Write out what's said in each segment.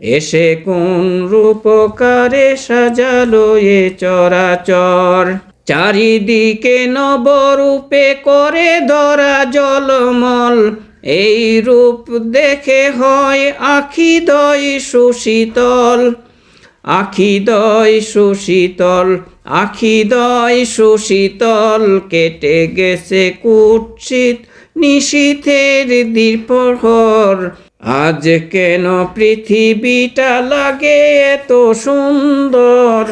এসে কোন রূপকারে সাজালো এ চরাচর? চারিদিকে নবরূপে করে ধরা জলমল। এই রূপ দেখে হয় আখি দই সুশীতল। আখি দয় সুশীতল আখি দয় সুশীতল, কেটে গেছে কুৎসিত নিশীথের দ্বিপ্রহর আজ কেন পৃথিবীটা লাগে এত সুন্দর?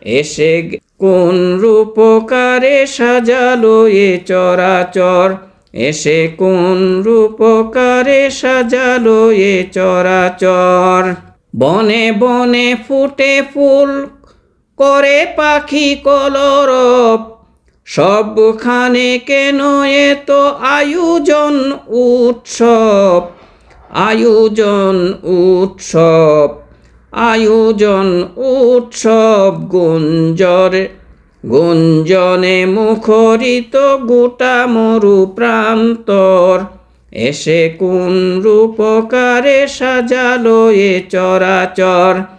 এসে কোন রূপকারে সাজালো এ চরাচর? এসে কোন রূপকারে সাজালো এ চরাচর? বনে বনে ফুটে ফুল করে পাখি কলরব। সবখানে কেন এত আয়োজন উৎসব? আয়োজন উৎসব আয়োজন উৎসব গুঞ্জরে, গুঞ্জনে মুখরিত গোটা মরু প্রান্তর এসে কোন রূপকারে সাজালো এ চরাচর?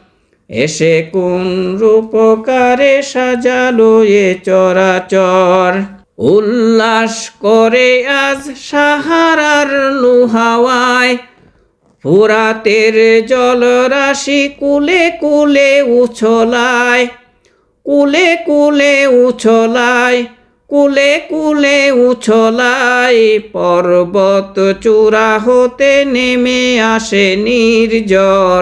এসে কোন রূপকারে সাজালো এ চরাচর। উল্লাস করে আজ সাহারার লুহাওয়ায় ফুরাতের জলরাশি কুলে কুলে উছলায়। কুলে কুলে উছলায়, কুলে কুলে উছলায়। পর্বত চূড়া হতে নেমে আসে নির্জর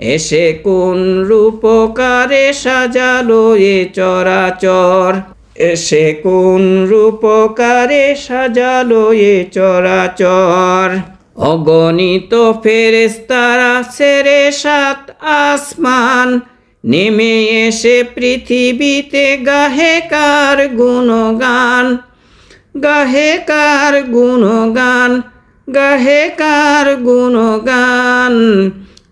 এসে কোন রূপকারে সাজালো এ চরাচর? এসে কোন রূপকারে সাজালো এ চরাচর? অগণিত ফেরেস্তারা সেরে সাত আসমান, নেমে এসে পৃথিবীতে গাহে কার গুণগান? গাহে কার গুণগান? গাহে কার গুণগান?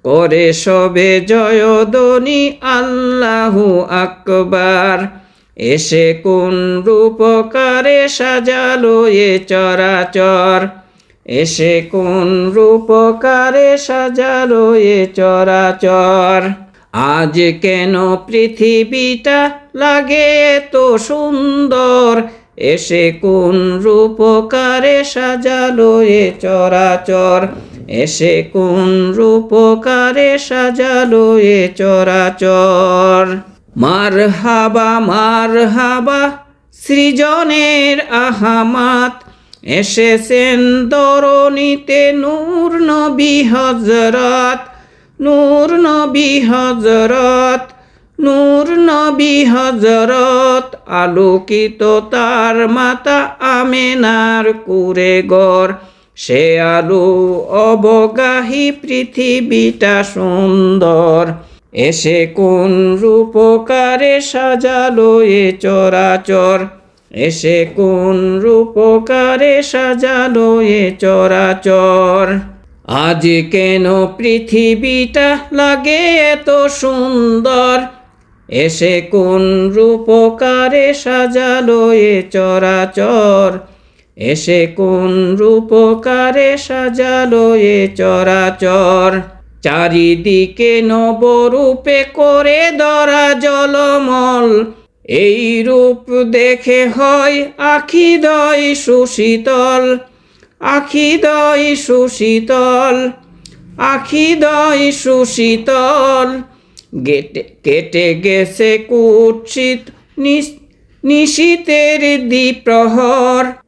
করে সবে জয়দনি আল্লাহু আকবার। এসে কোন রূপকারে সাজালো এ চরাচর? এসে কোন রূপকারে সাজালো এ চরাচর? আজ কেন পৃথিবীটা লাগে তো সুন্দর? এসে কোন রূপকারে সাজালো এ চরাচর? এসে কোন রূপকারে সাজালো এ চরাচর? মার হাবা মার হাবা সৃজনের আহামাত। এসেছেন দরণিতে নূর নবী হজরত নূর নবী হজরত নূর নবী হজরত আলোকিত তার মাতা আমেনার কুরে গড়। সে আলো অবগাহী পৃথিবীটা সুন্দর। এসে কোন রূপকারে সাজালো এ চরাচর? এসে কোন রূপকারে সাজালো এ চরাচর? আজ কেন পৃথিবীটা লাগে এত সুন্দর? এসে কোন রূপকারে সাজালো এ চরাচর? এসে কোন রূপকারে সাজালো এ চরাচর? চারিদিকে নবরূপে করে ধরা জলমল। এই রূপ দেখে হয় আখি দয় সুশীতল। আখি দয় সুশীতল আখি দয় সুশীতল। গেটে, কেটে গেছে কুৎসিত নিশ- নিশীতের দ্বিপ্রহর।